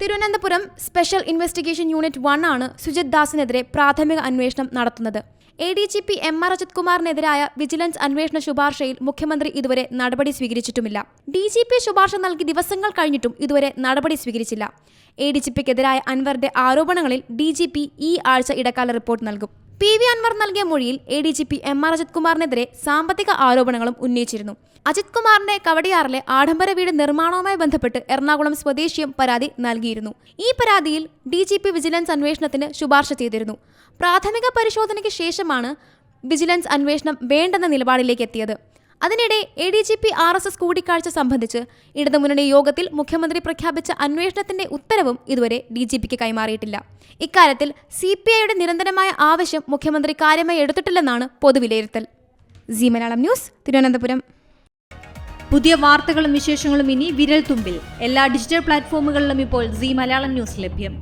Thiruvananthapuram special investigation unit one ആണ് സുജിത് ദാസിനെതിരെ പ്രാഥമിക അന്വേഷണം നടത്തുന്നത്. A D G P M R Ajith കുമാറിനെതിരായ vigilance അന്വേഷണ ശുപാർശയിൽ മുഖ്യമന്ത്രി ഇതുവരെ നടപടി സ്വീകരിച്ചിട്ടുമില്ല. ഡി ജി പി ശുപാർശ നൽകി ദിവസങ്ങൾ കഴിഞ്ഞിട്ടും ഇതുവരെ നടപടി സ്വീകരിച്ചില്ല. എ ഡി ജി പിക്കെതിരായ അൻവറിന്റെ ആരോപണങ്ങളിൽ ഡി ജി പി ഈ ആഴ്ച ഇടക്കാല റിപ്പോർട്ട് നൽകും. പി വി അൻവർ നൽകിയ മൊഴിയിൽ A D G P M R Ajith കുമാറിനെതിരെ സാമ്പത്തിക ആരോപണങ്ങളും ഉന്നയിച്ചിരുന്നു. അജിത് കുമാറിന്റെ കവടിയാറിലെ ആഡംബര വീട് നിർമ്മാണവുമായി ബന്ധപ്പെട്ട് എറണാകുളം സ്വദേശിയും പരാതി നൽകിയിരുന്നു. ഈ പരാതിയിൽ ഡി ജി പി വിജിലൻസ് അന്വേഷണത്തിന് ശുപാർശ ചെയ്തിരുന്നു. പ്രാഥമിക പരിശോധനയ്ക്ക് ശേഷമാണ് വിജിലൻസ് അന്വേഷണം വേണ്ടെന്ന നിലപാടിലേക്ക് എത്തിയത്. അതിനിടെ A D G P R S S കൂടിക്കാഴ്ച സംബന്ധിച്ച് ഇടതുമുന്നണി യോഗത്തിൽ മുഖ്യമന്ത്രി പ്രഖ്യാപിച്ച അന്വേഷണത്തിന്റെ ഉത്തരവും ഇതുവരെ ഡി ജി പിക്ക് കൈമാറിയിട്ടില്ല. ഇക്കാര്യത്തിൽ സി പി ഐയുടെ നിരന്തരമായ ആവശ്യം മുഖ്യമന്ത്രി കാര്യമായി എടുത്തിട്ടില്ലെന്നാണ് പൊതുവിലയിരുത്തൽ. C Malayalam news Thiruvananthapuram. പുതിയ വാർത്തകളും വിശേഷങ്ങളും ഇനി വിരൽ തുമ്പിൽ എല്ലാ ഡിജിറ്റൽ പ്ലാറ്റ്ഫോമുകളിലും ഇപ്പോൾ സി മലയാളം ന്യൂസ് ലഭ്യം.